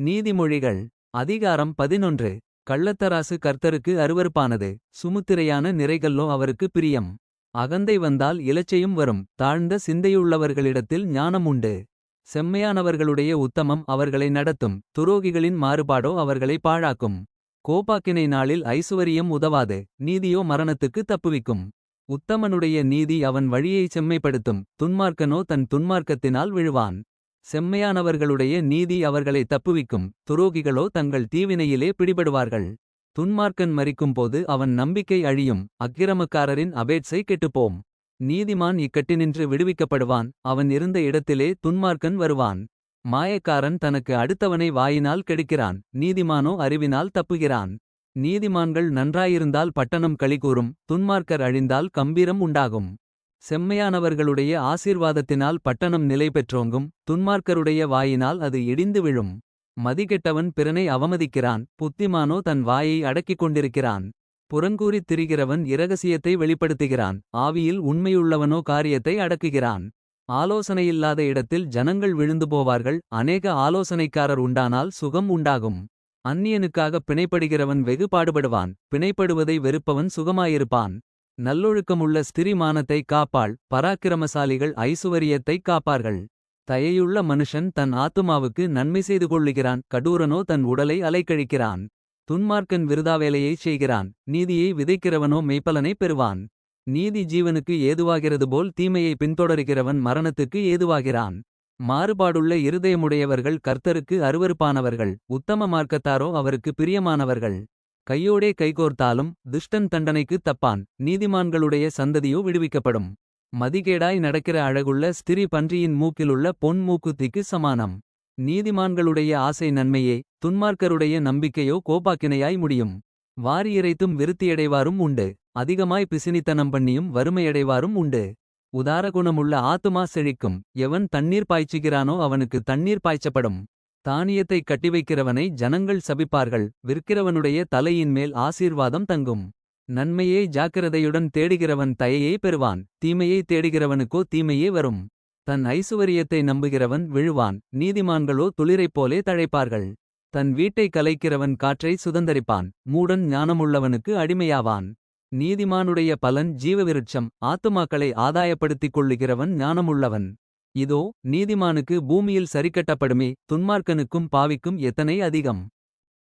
நீதிமொழிகள் அதிகாரம் பதினொன்று. கள்ளத்தராசு கர்த்தருக்கு அருவருப்பானது. சுமுத்திரையான நிறைகல்லோ அவருக்கு பிரியம். அகந்தை வந்தால் இலச்சையும் வரும். தாழ்ந்த சிந்தையுள்ளவர்களிடத்தில் ஞானம் உண்டு. செம்மையானவர்களுடைய உத்தமம் அவர்களை நடத்தும். துரோகிகளின் மாறுபாடோ அவர்களை பாழாக்கும். கோபாக்கினை நாளில் ஐசுவரியம் உதவாது. நீதியோ மரணத்துக்கு தப்புவிக்கும். உத்தமனுடைய நீதி அவன் வழியைச் செம்மைப்படுத்தும். துன்மார்க்கனோ தன் துன்மார்க்கத்தினால் விழுவான். செம்மையானவர்களுடைய நீதி அவர்களை தப்புவிக்கும். துரோகிகளோ தங்கள் தீவினையிலே பிடிபடுவார்கள். துன்மார்க்கன் மரிக்கும்போது அவன் நம்பிக்கை அழியும். அக்கிரமக்காரரின் அபேட்சை கெட்டுப்போம். நீதிமான் இக்கட்டினின்று விடுவிக்கப்படுவான். அவன் இருந்த இடத்திலே துன்மார்க்கன் வருவான். மாயக்காரன் தனக்கு அடுத்தவனை வாயினால் கெடுக்கிறான். நீதிமானோ அறிவினால் தப்புகிறான். நீதிமான்கள் நன்றாயிருந்தால் பட்டணம் களிகூறும் துன்மார்க்கர் அழிந்தால் கம்பீரம் உண்டாகும். செம்மையானவர்களுடைய ஆசீர்வாதத்தினால் பட்டணம் நிலை பெற்றோங்கும் துன்மார்க்கருடைய வாயினால் அது இடிந்து விழும். மதிகெட்டவன் பிறனை அவமதிக்கிறான் புத்திமானோ தன் வாயை அடக்கிக் கொண்டிருக்கிறான். புறங்கூறித் திரிகிறவன் இரகசியத்தை வெளிப்படுத்துகிறான் ஆவியில் உண்மையுள்ளவனோ காரியத்தை அடக்குகிறான். ஆலோசனையில்லாத இடத்தில் ஜனங்கள் விழுந்து போவார்கள் அநேக ஆலோசனைக்காரர் உண்டானால் சுகம் உண்டாகும். அந்நியனுக்காக பிணைப்படுகிறவன் வெகு பாடுபடுவான் பிணைப்படுவதை வெறுப்பவன் சுகமாயிருப்பான். நல்லொழுக்கமுள்ள ஸ்திரிமானத்தை காப்பாள். பராக்கிரமசாலிகள் ஐசுவரியத்தைக் காப்பார்கள். தயையுள்ள மனுஷன் தன் ஆத்துமாவுக்கு நன்மை செய்து கொள்ளுகிறான். கடூரனோ தன் உடலை அலைக்கழிக்கிறான். துன்மார்க்கன் விருதாவேலையைச் செய்கிறான். நீதியை விதைக்கிறவனோ மெய்ப்பலனைப் பெறுவான். நீதி ஜீவனுக்கு ஏதுவாகிறது போல் தீமையை பின்தொடருகிறவன் மரணத்துக்கு ஏதுவாகிறான். மாறுபாடுள்ள இருதயமுடையவர்கள் கர்த்தருக்கு அருவருப்பானவர்கள். உத்தம மார்க்கத்தாரோ அவருக்கு பிரியமானவர்கள். கையோடே கைகோர்த்தாலும் துஷ்டன் தண்டனைக்கு தப்பான். நீதிமான்களுடைய சந்ததியோ விடுவிக்கப்படும். மதிகேடாய் நடக்கிற அழகுள்ள ஸ்திரி பன்றியின் மூக்கிலுள்ள பொன் மூக்குத்திக்கு சமானம். நீதிமான்களுடைய ஆசை நன்மையே துன்மார்க்கருடைய நம்பிக்கையோ கோபாக்கினையாய் முடியும். வாரியிறைத்தும் விருத்தியடைவாரும் உண்டு. அதிகமாய் பிசினித்தனம் பண்ணியும் வறுமையடைவாரும் உண்டு. உதாரகுணமுள்ள ஆத்துமா செழிக்கும். எவன் தண்ணீர் பாய்ச்சுகிறானோ அவனுக்கு தண்ணீர் பாய்ச்சப்படும். தானியத்தைக் கட்டிவைக்கிறவனை ஜனங்கள் சபிப்பார்கள் விற்கிறவனுடைய தலையின் மேல் ஆசீர்வாதம் தங்கும். நன்மையை ஜாக்கிரதையுடன் தேடுகிறவன் தயையே பெறுவான் தீமையை தேடுகிறவனுக்கோ தீமையே வரும். தன் ஐசுவரியத்தை நம்புகிறவன் விழுவான் நீதிமான்களோ துளிரைப் போலே தழைப்பார்கள். தன் வீட்டை கலைக்கிறவன் காற்றை சுதந்தரிப்பான் மூடன் ஞானமுள்ளவனுக்கு அடிமையாவான். நீதிமானுடைய பலன் ஜீவவிருட்சம் ஆத்துமாக்களை ஆதாயப்படுத்திக் கொள்ளுகிறவன் ஞானமுள்ளவன். இதோ நீதிமானுக்கு பூமியில் சரிக்கட்டப்படுமே துன்மார்க்கனுக்கும் பாவிக்கும் எத்தனை அதிகம்?